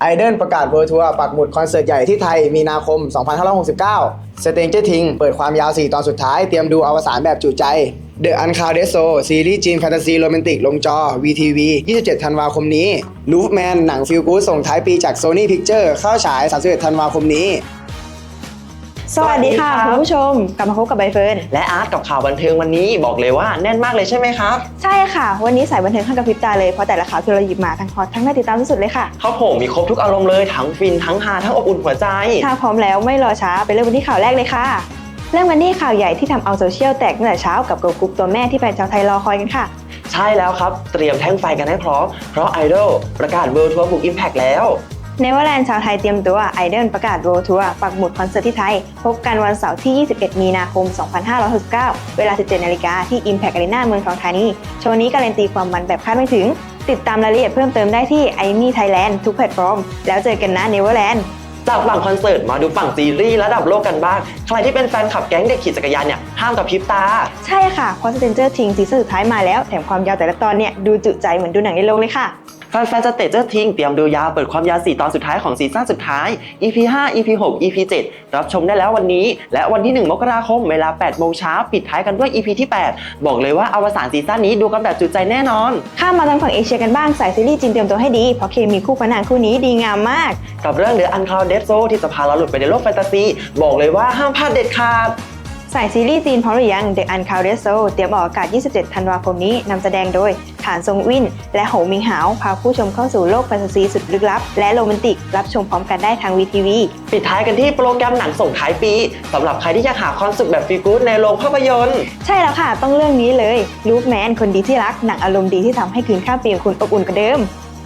ไอเดนประกาศเวอร์ทัวร์ปักหมุดคอนเสิร์ตใหญ่ที่ไทยมีนาคม 2569 สเตนเจอร์ทิงเปิดความยาว 4 ตอนสุดท้ายเตรียมดูอวสานแบบจุใจ The Unclouded Soul ซีรีส์จีนแฟนตาซีโรแมนติกลงจอ VTV 27 ธันวาคมนี้ l o o f Man หนังฟิลกู d ส่งท้ายปีจาก Sony Picture เข้าฉาย 31 ธันวาคมนี้ สวัสดีค่ะสวัสดีครับคุณผู้ชมกลับมาพบกับใบเฟิร์นและอาร์ตกับข่าวบันเทิงวันนี้บอกเลยว่าแน่นมากเลยใช่ไหมครับ ใช่ค่ะ วันนี้สายบันเทิงข้างกับพริบตาเลยเพราะแต่ละข่าวที่เราหยิบมาทั้งฮอตทั้งน่าติดตามที่สุดเลยค่ะเขาผมมีครบทุกอารมณ์เลยทั้งฟินทั้งฮาทั้งอบอุ่นหัวใจถ้าพร้อมแล้วไม่รอช้าไปเริ่มกันที่ข่าวแรกเลยค่ะเริ่มกันที่ข่าวใหญ่ที่ทำเอาโซเชียลแตกตั้งแต่เช้ากับเกิร์ลกรุ๊ปตัวแม่ที่แฟนชาวไทยรอคอยกันค่ะใช่แล้วครับเตรียมแท่งไฟกันให้พร้อมเพราะไอดอลประกาศเวิร์ทัวร์บุกอิมแพกแล้ว เนเวอร์แลนด์ชาวไทยเตรียมตัวไอเดนประกาศโรทัวร์ปักหมุดคอนเสิร์ตที่ไทย พบกันวันเสาร์ที่ 21 มีนาคม 2569 เวลา 17นาฬิกาที่ Impact Arena เมืองทองธานี โชว์นี้การันตีความมันแบบคาดไม่ถึง ติดตามรายละเอียดเพิ่มเติมได้ที่ i m e Thailand ทุกแพลตฟอร์ม แล้วเจอกันนะเนเวอร์แลนด์จากฝั่งคอนเสิร์ตมาดูฝั่งซีรีส์ระดับโลกกันบ้าง ใครที่เป็นแฟนขับแก๊งเด็กขี่จักรยานเนี่ย ห้ามกับพริบตา ใช่ค่ะเพราะ Stranger Things ซีซั่นสุดท้ายมาแล้วแถมความยาวแต่ละตอนเนี่ยดูจุใจเหมือนดูหนังในโรงเลยค่ะ แฟนๆสเตจเจอร์ทิงเตรียมดูยาวเปิดความยาว 4 ตอนสุดท้ายของซีซั่นสุดท้าย EP 5 EP 6 EP 7 รับชมได้แล้ววันนี้ และวันที่ 1 มกราคม เวลา 8 โมงเช้า ปิดท้ายกันด้วย EP ที่ 8 บอกเลยว่าอวสานซีซั่นนี้ดูกันแบบจุใจแน่นอน ข้ามมาทางฝั่งเอเชียกันบ้าง สายซีรีส์จีนเตรียมตัวให้ดี เพราะเคมีคู่พระนางคู่นี้ดีงามมาก กับเรื่อง The Unclouded Soul ที่จะพาเราหลุดไปในโลกแฟนตาซี บอกเลยว่าห้ามพลาดเด็ดขาด สายซีรีส์จีนพร้อมหรือยัง The Unclouded Soul เตรียมออกอากาศ 27 ธันวาคมนี้ นำแสดงโดยฐานซงวิน และโหมิงหาว พาผู้ชมเข้าสู่โลกแฟนตาซีสุดลึกลับ และโรแมนติก รับชมพร้อมกันได้ทางวีทีวีปิดท้ายกันที่โปรแกรมหนังส่งท้ายปีสำหรับใครที่อยากหาความสุขแบบฟีลกู๊ดในโรงภาพยนตร์ ใช่แล้วค่ะ ต้องเรื่องนี้เลยลูกแมนคนดีที่รักหนังอารมณ์ดีที่ทำให้คืนข้ามปีของคุณอบอุ่นกว่าเดิม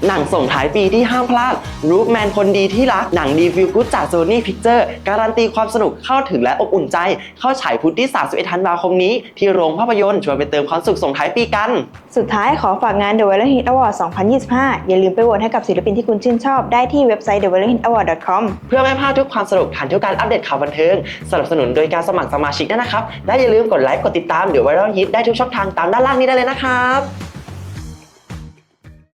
หนังส่งท้ายปีที่ห้ามพลาดรูปแมนคนดีที่รัก หนังดีฟิลกู๊ดจากโซนี่พิกเจอร์การันตีความสนุกเข้าถึงและอบอุ่นใจ เข้าฉายพุธที่ 31 ธันวาคมนี้ ที่โรงภาพยนตร์ชวนไปเติมความสุขส่งท้ายปีกัน สุดท้ายขอฝากงาน The Violent Hit Award 2025 อย่าลืมไปโหวตให้กับศิลปินที่คุณชื่นชอบ ได้ที่เว็บไซต์ theviolentHitAward.com เพื่อไม่พลาดทุกความสนุกทันทุกการอัปเดตข่าวบันเทิงสนับสนุนโดยการสมัครสมาชิกด้วยนะครับและอย่าลืมกดไลค์กดติดตามเดี๋ยวไวรัลฮิตได้ทุกช่องทางตามด้านล่างนี้ได้เลยนะครับ